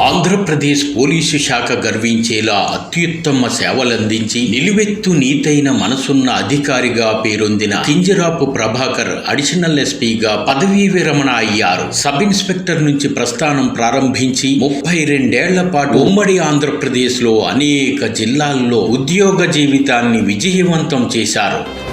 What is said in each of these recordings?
Andhra Pradesh police శాఖ గర్వించేలా అత్యుత్తమ సేవలందించి నిలువెత్తు నీతైన మనసున్న అధికారిగా పేరొందిన కింజరాపు ప్రభాకర్ అడిషనల్ ఎస్పీగా పదవీ విరమణ అయ్యారు. సబ్ ఇన్స్పెక్టర్ నుంచి ప్రస్థానం ప్రారంభించి ముప్పై రెండేళ్ళ పాటు ఉమ్మడి ఆంధ్రప్రదేశ్లో అనేక జిల్లాల్లో ఉద్యోగ జీవితాన్ని విజయవంతం చేశారు.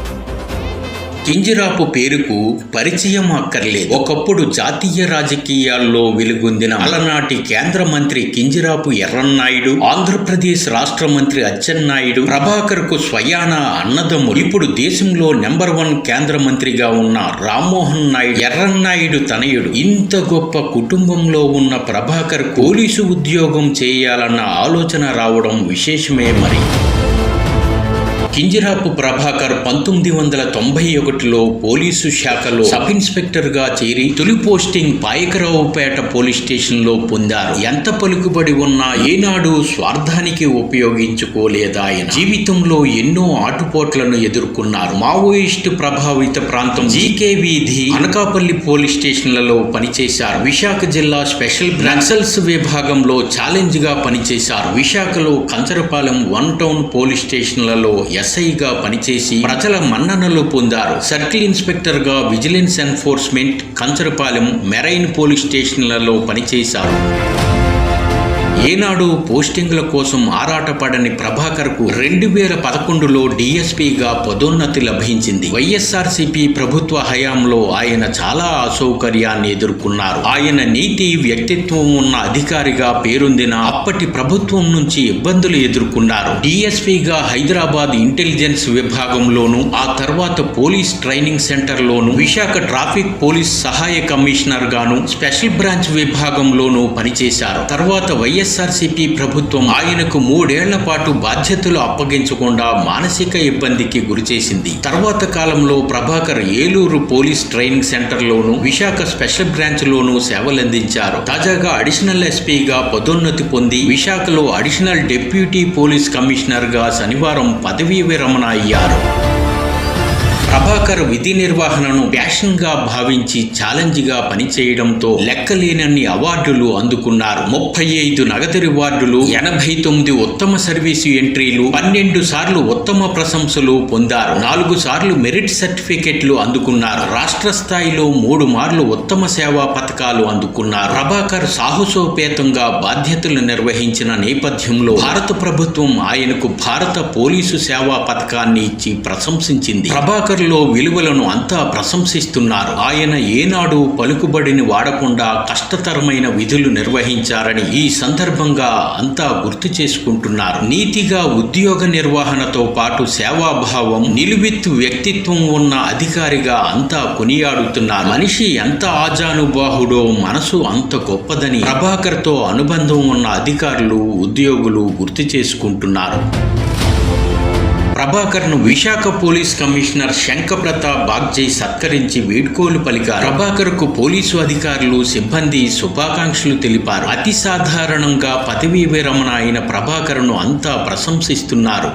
కింజిరాపు పేరుకు పరిచయం అక్కర్లేదు ఒకప్పుడు జాతీయ రాజకీయాల్లో వెలుగొందిన అలనాటి కేంద్ర మంత్రి కింజిరాపు ఎర్రన్నాయుడు ఆంధ్రప్రదేశ్ రాష్ట్ర మంత్రి అచ్చెన్నాయుడు ప్రభాకర్కు స్వయాన అన్నదమ్ముడు ఇప్పుడు దేశంలో నెంబర్ వన్ కేంద్ర మంత్రిగా ఉన్న రామ్మోహన్ నాయుడు ఎర్రన్నాయుడు తనయుడు. ఇంత గొప్ప కుటుంబంలో ఉన్న ప్రభాకర్ పోలీసు ఉద్యోగం చేయాలన్న ఆలోచన రావడం విశేషమే మరి. కింజిరాపు ప్రభాకర్ పంతొమ్మిది వందల తొంభై ఒకటిలో పోలీసు శాఖలో సబ్ ఇన్స్పెక్టర్గా చేరి తొలి పోస్టింగ్ పాయకరావుపేట పోలీస్ స్టేషన్లో పొందారు. ఎంత పలుకుబడి ఉన్నా ఏనాడు స్వార్థానికి ఉపయోగించుకోలేదాయన జీవితంలో ఎన్నో ఆటుపోట్లను ఎదుర్కొన్నారు. మావోయిస్టు ప్రభావిత ప్రాంతం జీకే వీధి అనకాపల్లి పోలీస్ స్టేషన్లలో పనిచేశారు. విశాఖ జిల్లా స్పెషల్ నక్సల్స్ విభాగంలో ఛాలెంజ్గా పనిచేశారు. విశాఖలో కంచరపాలెం వన్ టౌన్ పోలీస్ స్టేషన్లలో ఎస్ఐగా పనిచేసి ప్రజల మన్ననలు పొందారు. Circle ఇన్స్పెక్టర్గా vigilance enforcement Kancharapalem marine police స్టేషన్లలో పనిచేశారు. ఏనాడు పోస్టింగ్ల కోసం ఆరాటపడని ప్రభాకర్కు రెండు వేల పదకొండులో డిఎస్పీగా పదోన్నతి లభించింది. వైఎస్ఆర్సీపీ ప్రభుత్వ హయాంలో ఆయన చాలా అసౌకర్యాన్ని ఎదుర్కొన్నారు. ఆయన నీతి వ్యక్తిత్వం ఉన్న అధికారిగా పేరొందిన అప్పటి ప్రభుత్వం నుంచి ఇబ్బందులు ఎదుర్కొన్నారు. డిఎస్పీగా హైదరాబాద్ ఇంటెలిజెన్స్ విభాగంలోను ఆ తర్వాత పోలీస్ ట్రైనింగ్ సెంటర్లోను విశాఖ ట్రాఫిక్ పోలీస్ సహాయ కమిషనర్ గాను స్పెషల్ బ్రాంచ్ విభాగంలోనూ పనిచేశారు. తర్వాత వైఎస్ వైఎస్ఆర్సీపీ ప్రభుత్వం ఆయనకు మూడేళ్ళ పాటు బాధ్యతలు అప్పగించకుండా మానసిక ఇబ్బందికి గురిచేసింది. తర్వాత కాలంలో ప్రభాకర్ ఏలూరు పోలీస్ ట్రైనింగ్ సెంటర్లోను విశాఖ స్పెషల్ బ్రాంచ్ లోను సేవలందించారు. తాజాగా అడిషనల్ ఎస్పీగా పదోన్నతి పొంది విశాఖలో అడిషనల్ డిప్యూటీ పోలీస్ కమిషనర్గా శనివారం పదవీ విరమణ అయ్యారు. ప్రభాకర్ విధి నిర్వహణను ప్యాషన్గా భావించి ఛాలెంజ్గా పనిచేయడంతో లెక్కలేనన్ని అవార్డులు అందుకున్నారు. ముప్పై ఐదు నగదు రివార్డులు ఎనభై తొమ్మిది ఉత్తమ సర్వీసు ఎంట్రీలు పన్నెండు సార్లు ఉత్తమ ప్రశంసలు పొందారు. నాలుగు సార్లు మెరిట్ సర్టిఫికెట్లు అందుకున్నారు. రాష్ట్ర స్థాయిలో మూడు మార్లు ఉత్తమ సేవా పథకాలు అందుకున్నారు. ప్రభాకర్ సాహసోపేతంగా బాధ్యతలు నిర్వహించిన నేపథ్యంలో భారత ప్రభుత్వం ఆయనకు భారత పోలీసు సేవా పథకాన్ని ఇచ్చి ప్రశంసించింది. ప్రభాకర్ లో విలువలను అంతా ప్రశంసిస్తున్నారు. ఆయన ఏనాడు పలుకుబడిని వాడకుండా కష్టతరమైన విధులు నిర్వహించారని ఈ సందర్భంగా అంతా గుర్తు చేసుకుంటున్నారు. నీతిగా ఉద్యోగ నిర్వహణతో పాటు సేవాభావం నిలువెత్తు వ్యక్తిత్వం ఉన్న అధికారిగా అంతా కొనియాడుతున్నారు. మనిషి ఎంత ఆజానుబాహుడో మనసు అంత గొప్పదని ప్రభాకర్తో అనుబంధం ఉన్న అధికారులు ఉద్యోగులు గుర్తు చేసుకుంటున్నారు. ప్రభాకర్ను విశాఖ పోలీస్ కమిషనర్ శంఖప్రతాప్ బాగ్జై సత్కరించి వీడ్కోలు పలికారు. ప్రభాకర్కు పోలీసు అధికారులు సిబ్బంది శుభాకాంక్షలు తెలిపారు. అతి సాధారణంగా పదవీ విరమణ అయిన ప్రభాకర్ను అంతా ప్రశంసిస్తున్నారు.